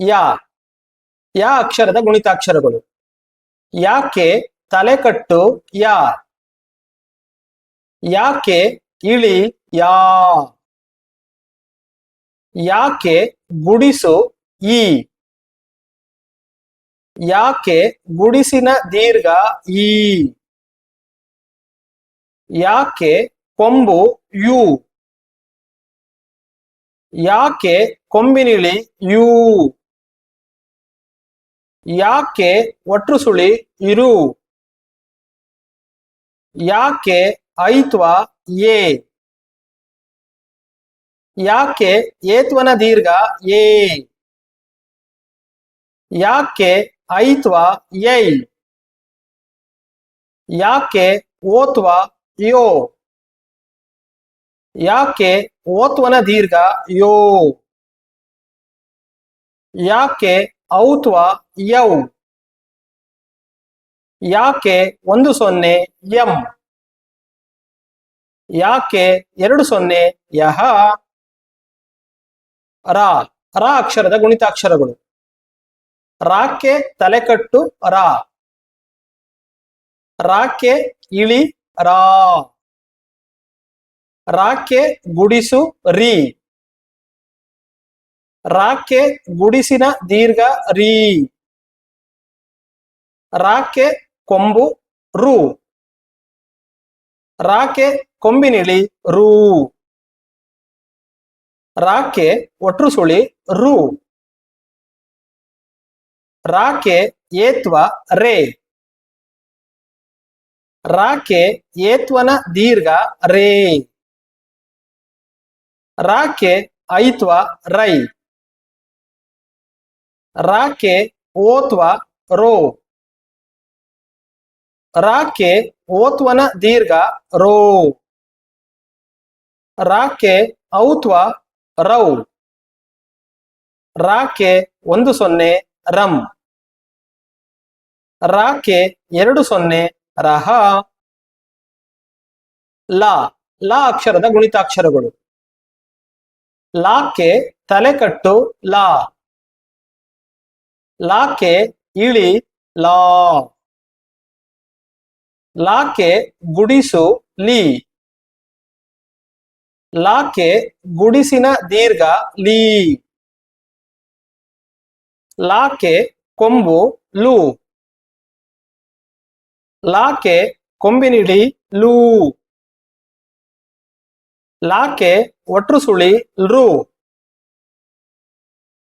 ಯಾ ಯಾ ಅಕ್ಷರದ ಗುಣಿತಾಕ್ಷರಗಳು. ಯಾಕೆ ತಲೆಕಟ್ಟು ಯಾ? ಯಾಕೆ ಇಳಿ ಯಾ? ಯಾಕೆ ಗುಡಿಸು ಈ? ಯಾಕೆ ಗುಡಿಸಿನ ದೀರ್ಘ ಈ? ಯಾಕೆ ಕೊಂಬು ಯು? ಯಾಕೆ ಕೊಂಬಿನಿಳಿ ಯು? ಯಾಕೆ ಒಟ್ರುಸುಳಿ ಇರು? ಯಾಕೆ ಐತ್ವ ಎ ಯಾಕೆ ಏತ್ವನ ದೀರ್ಘ ಏ? ಯಾಕೆ ಐತ್ವ ಯೈ ಯಾಕೆ ಓತ್ವ ಯೋ? ಯಾಕೆ ಓತ್ವನ ದೀರ್ಘ ಯೋ? ಯಾಕೆ ಔತ್ವ ಯೌ. ಯಾಕೆ ಒಂದು ಸೊನ್ನೆ ಎಂ ಯಾಕೆ ಎರಡು ಸೊನ್ನೆ ಯಹ. ರಾ. ರಾ ಅಕ್ಷರದ ಗುಣಿತಾಕ್ಷರಗಳು. ರಾಕ್ಕೆ ತಲೆಕಟ್ಟು ರಾ. ರಾಕ್ಕೆ ಇಳಿ ರಾ. ರಾಕ್ಕೆ ಗುಡಿಸು ರಿ. ರಾಕ್ಕೆ ಗುಡಿಸಿನ ದೀರ್ಘ ರೀ. ರಾಕ್ಕೆ ಕೊಂಬು ರು. ರಾಕೆ ಕೊಂಬಿನಿಳಿ ರೂ. ರಾಕೆ ಒಟ್ರು ಸುಳಿ ರು. ರಾಕೆ ಏತ್ವ ರೇ. ರಾಕೆ ಏತ್ವನ ದೀರ್ಘ ರೇ. ರಾಕೆ ಐತ್ವ ರೈ. ರಾಕೆ ಓತ್ವ ರೋ. ರಾಕೆ ಓತ್ವನ ದೀರ್ಘ ರೋ. ರಾಕೆ ಔತ್ವ ರೌ. ರಾಕೆ ಒಂದು ಸೊನ್ನೆ ರಂ. ರಾಕೆ ಎರಡು ಸೊನ್ನೆ ರಹ. ಲಾ ಲಾ ಅಕ್ಷರದ ಗುಣಿತಾಕ್ಷರಗಳು. ಲಾಕ್ಕೆ ತಲೆಕಟ್ಟು ಲಾ. ಲಾಕ್ಕೆ ಇಳಿ ಲಾ. ಲಾಕ್ಕೆ ಗುಡಿಸು ಲಿ. ಲಾಕ್ಕೆ ಗುಡಿಸಿನ ದೀರ್ಘ ಲೀ. ಲಾಕೆ ಕೊಂಬು ಲು. ಲಾಕೆ ಕೊಂಬಿನಿಡಿ ಲೂ. ಲಾಕೆ ಒಟ್ರು ಸುಳಿ ರು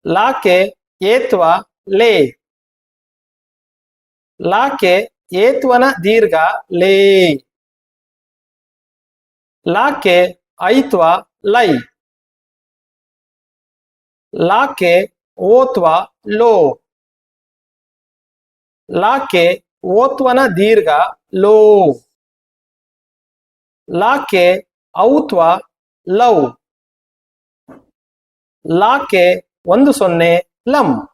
ಲಾಕೆ ಏತ್ವ ಲೇ. ಲಾಕೆ ಏತ್ವನ ದೀರ್ಘ ಲೇ. ಲಾಕೆ ಐತ್ವ ಲೈ. ಲಾಕೆ ಓತ್ವ ಲೋ. ಲಾಕೆ ಓತ್ವನ ದೀರ್ಘ ಲೋ. ಲಾಕೆ ಔತ್ವ ಲವ್ ಲಾಕೆ ಒಂದು ಸೊನ್ನೆ ಲಂ.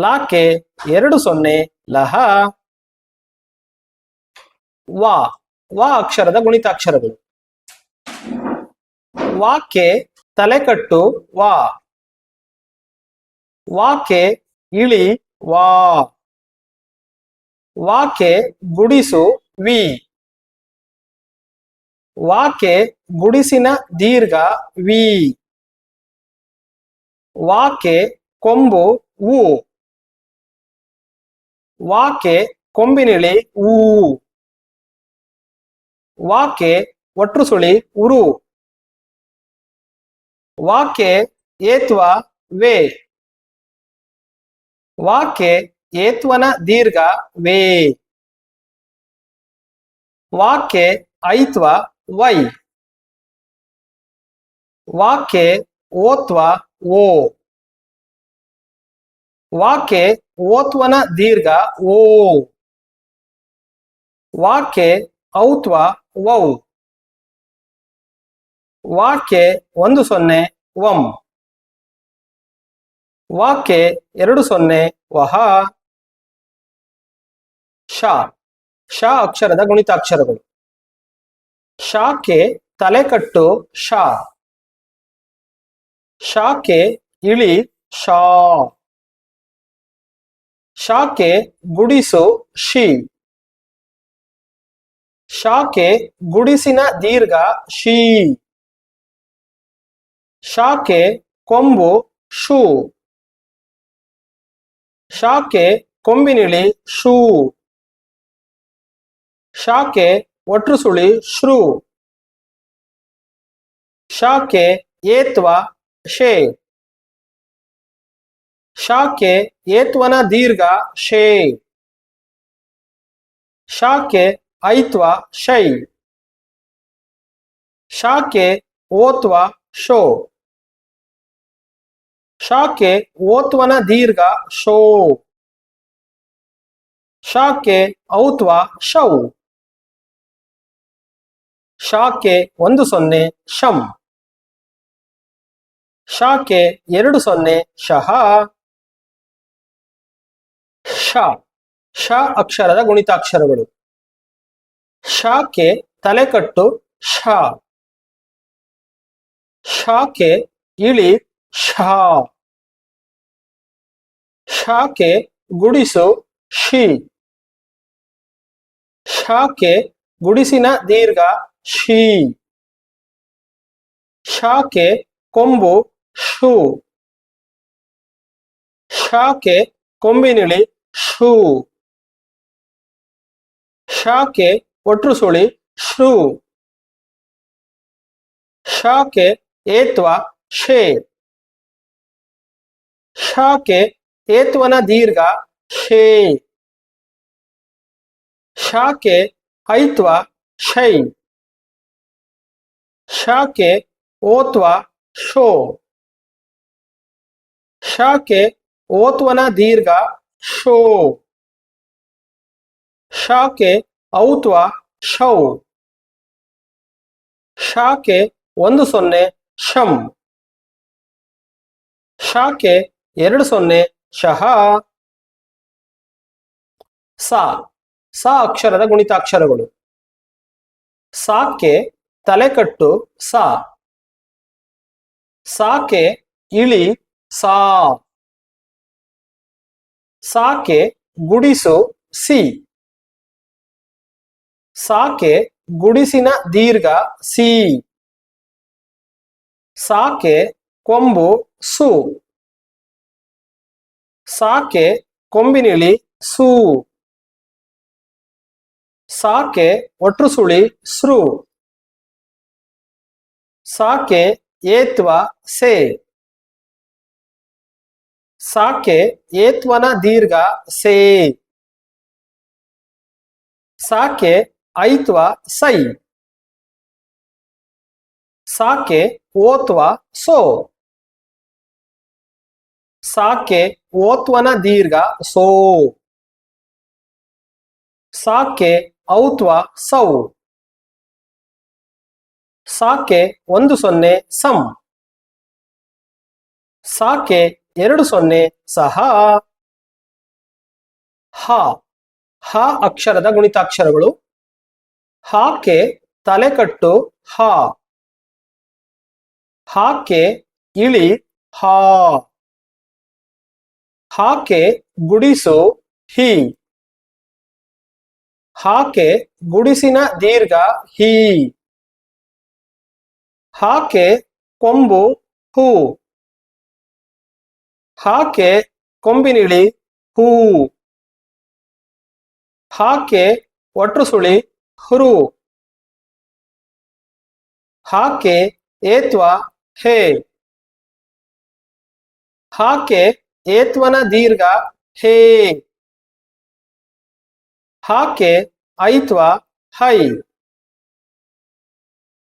ಲಾಕ್ಕೆ ಎರಡು ಸೊನ್ನೆ ಲಹ. ವಾ ವಾ ಅಕ್ಷರದ ಗುಣಿತಾಕ್ಷರಗಳು. ವಾಕೆ ತಲೆಕಟ್ಟು ವಾ. ವಾಕ್ಕೆ ಇಳಿ ವಾ. ವಾಕೆ ಗುಡಿಸು ವಿ. ವಾಕೆ ಗುಡಿಸಿನ ದೀರ್ಘ ವಿ. ವಾಕೆ ಕೊಂಬು ಊ. ವಾಕ್ಕೆ ಕೊಂಬಿನಿಳಿ ಊ ವಾಕ್ಕೆ ಒಟ್ರು ಸುಳಿ ಉರು ವಾಕ್ಕೆ ಏತ್ವ ವೇ ವಾಕ್ಕೆ ಏತ್ವನ ದೀರ್ಘ ವೇ ವಾಕ್ಕೆ ಐತ್ವ ವೈ ವಾಕ್ಕೆ ಓತ್ವ ಓ ವಾಕ್ಕೆ ಓತ್ವನ ದೀರ್ಘ ಓ. ವಾಕೆ ಔತ್ವ ವೌ. ವಾಕೆ ಒಂದು ಸೊನ್ನೆ ವಂ. ವಾಕೆ ಎರಡು ಸೊನ್ನೆ ವಹ. ಶ ಶ ಅಕ್ಷರದ ಗುಣಿತಾಕ್ಷರಗಳು. ಶಾಕೆ ತಲೆಕಟ್ಟು ಶಾ ಶಾಕೆ ಇಳಿ ಶಾ ಶಾಕೆ ಗುಡಿಸು ಶಿ. ಶಾಖೆ ಗುಡಿಸಿನ ದೀರ್ಘ ಶೀ. ಶಾಖೆ ಕೊಂಬು ಶೂ ಶಾಖೆ ಕೊಂಬಿನಿಳಿ ಶೂ ಶಾಖೆ ಒಟ್ರುಸುಳಿ ಶ್ರೂ. ಶಾಖೆ ಏತ್ವ ಶೇ. ಶಾಕೆ ಏತ್ವನ ದೀರ್ಘ ಶೇ. ಶಾಕೆ ಐತ್ವ ಶೈ. ಶಾಕೆ ಓತ್ವ ಶೋ. ಶಾಕೆ ಓತ್ವನ ದೀರ್ಘ ಶೋ. ಶಾಕೆ ಔತ್ವ ಶೌ. ಶಾಕೆ ಒಂದು ಸೊನ್ನೆ ಶಂ. ಶಾಕೆ ಎರಡು ಸೊನ್ನೆ ಶಹ ಶ ಅಕ್ಷರದ ಗುಣಿತಾಕ್ಷರಗಳು. ಶಾಕೆ ತಲೆಕಟ್ಟು ಶ ಶಾಕೆ ಇಳಿ ಶಾ ಶಾಕೆ ಗುಡಿಸು ಶಿ ಶಾಕೆ ಗುಡಿಸಿನ ದೀರ್ಘ ಶಿ ಶಾಕೆ ಕೊಂಬು ಶು ಶಾಕೆ ಕೊಂಬಿನಿಳಿ ಶೂ ಶಾಕೆ ಒಟ್ರುಸುಳಿ ಶ್ರೂ ಶಾಕೆ ಏತ್ವ, ಶೇ. ಶಾಕೆ ಏತ್ವನ ದೀರ್ಘ, ಶೇ. ಶಾಕೆ ಐತ್ವ, ಶೈ. ಶಾಕೆ ಓತ್ವ, ಶೋ. ಶಾಕೆ ಓತ್ವನ ದೀರ್ಘ ಶೋ. ಶಾಕೆ ಔತ್ವ ಶೌ. ಶಾಕೆ ಒಂದು ಸೊನ್ನೆ ಶಂ. ಶಾಕೆ ಎರಡು ಸೊನ್ನೆ ಶಹ ಸಾ. ಸಾ ಅಕ್ಷರದ ಗುಣಿತಾಕ್ಷರಗಳು. ಸಾಕೆ ತಲೆಕಟ್ಟು ಸಾ. ಸಾಕೆ ಇಳಿ ಸಾ. ಸಾಕೆ ಗುಡಿಸು ಸಿ. ಸಾಕೆ ಗುಡಿಸಿನ ದೀರ್ಘ ಸಿ. ಸಾಕೆ ಕೊಂಬು ಸು. ಸಾಕೆ ಕೊಂಬಿನಿಳಿ ಸು. ಸಾಕೆ ಒಟ್ರುಸುಳಿ ಸೃ. ಸಾಕೆ ಏತ್ವ ಸೇ. ಸಾಕೆ ಏತ್ವನ ದೀರ್ಘ ಸೇ. ಸಾಕೆ ಐತ್ವ ಸೈ. ಸಾಕೆ ಓತ್ವ ಸೋ. ಸಾಕೆ ಓತ್ವನ ದೀರ್ಘ ಸೋ. ಸಾಕೆ ಔತ್ವ ಸೌ. ಸಾಕೆ ಒಂದು ಸೊನ್ನೆ ಸಂ. ಸಾಕೆ ಎರಡು ಸೊನ್ನೆ ಸಹ. ಹ. ಹ ಅಕ್ಷರದ ಗುಣಿತಾಕ್ಷರಗಳು. ಹಾಕೆ ತಲೆಕಟ್ಟು ಹ. ಹಾಕೆ ಇಳಿ ಹಾ. ಹಾಕೆ ಗುಡಿಸು ಹಿ. ಹಾಕೆ ಗುಡಿಸಿನ ದೀರ್ಘ ಹಿ. ಹಾಕೆ ಕೊಂಬು ಹೂ. ಹಾಕೆ ಕೊಂಬಿನಿಳಿ ಹೂ. ಹಾಕೆ ಒಟ್ರುಸುಳಿ ಹುರು. ಹಾಕೆ ಏತ್ವ ಹೇ. ಹಾಕೆ ಏತ್ವನ ದೀರ್ಘ ಹೇ. ಹಾಕೆ ಐತ್ವ ಹೈ.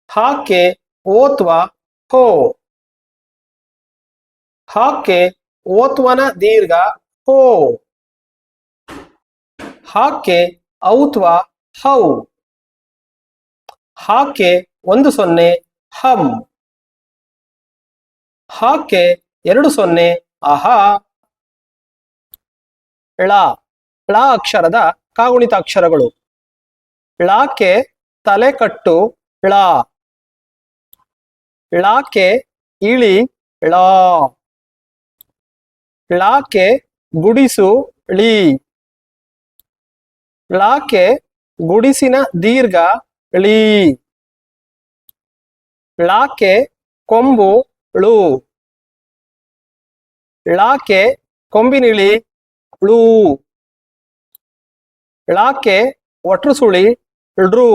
ಹಾಕೆ ಓತ್ವ ಹೋ. ಹಾಕೆ ಓತ್ವನ ದೀರ್ಘ ಹೋ. ಹಾಕೆ ಔತ್ವ ಹೌ. ಹಾಕೆ ಒಂದು ಸೊನ್ನೆ ಹಂ. ಹಾಕೆ ಎರಡು ಸೊನ್ನೆ ಅಹಾ. ಳ. ಳ ಅಕ್ಷರದ ಕಾಗುಣಿತಾಕ್ಷರಗಳು. ಳಾಕೆ ತಲೆಕಟ್ಟು ಳ. ಳಾಕೆ ಇಳಿ ಳ. ಳಾಕೆ ಗುಡಿಸು ಳಿ ಳಾಕೆ ಗುಡಿಸಿನ ದೀರ್ಘ ಳಿ ಳಾಕೆ ಕೊಂಬು ಳು ಳಾಕೆ ಕೊಂಬಿನಿಳಿ ಳು ಳಾಕೆ ಒಟ್ರುಸುಳಿ ಸುಳಿ ಳ್ರು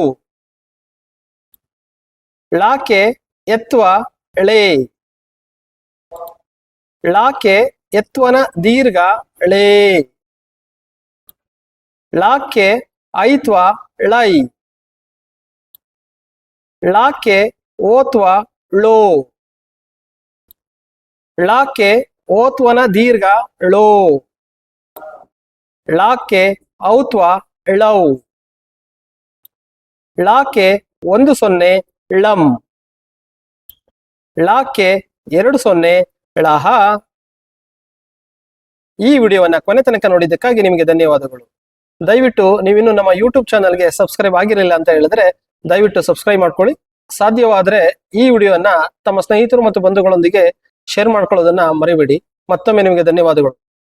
ಳಾಕೆ ಎತ್ವ ಳೆ ಳಾಕೆ ಎತ್ವನ ದೀರ್ಘ ಳೇ ಳಾಕೆ ಐತ್ವ ಳೈ ಳಾಕೆ ಓತ್ವ ಳೋ ಳಾಕೆ ಓತ್ವನ ದೀರ್ಘ ಳೋ ಳಾಕೆ ಔತ್ವ ಳೌ ಳಾಕೆ ಒಂದು ಸೊನ್ನೆ ಳಂ ಳಾಕೆ ಎರಡು ಸೊನ್ನೆ ಳಹ ಈ ವಿಡಿಯೋವನ್ನ ಕೊನೆ ತನಕ ನೋಡಿದ್ದಕ್ಕಾಗಿ ನಿಮಗೆ ಧನ್ಯವಾದಗಳು. ದಯವಿಟ್ಟು ನೀವಿನ್ನು ನಮ್ಮ ಯೂಟ್ಯೂಬ್ ಚಾನಲ್ಗೆ ಸಬ್ಸ್ಕ್ರೈಬ್ ಆಗಿರಲಿಲ್ಲ ಅಂತ ಹೇಳಿದ್ರೆ ದಯವಿಟ್ಟು ಸಬ್ಸ್ಕ್ರೈಬ್ ಮಾಡ್ಕೊಳ್ಳಿ. ಸಾಧ್ಯವಾದ್ರೆ ಈ ವಿಡಿಯೋವನ್ನ ತಮ್ಮ ಸ್ನೇಹಿತರು ಮತ್ತು ಬಂಧುಗಳೊಂದಿಗೆ ಶೇರ್ ಮಾಡ್ಕೊಳ್ಳೋದನ್ನ ಮರಿಬೇಡಿ. ಮತ್ತೊಮ್ಮೆ ನಿಮಗೆ ಧನ್ಯವಾದಗಳು.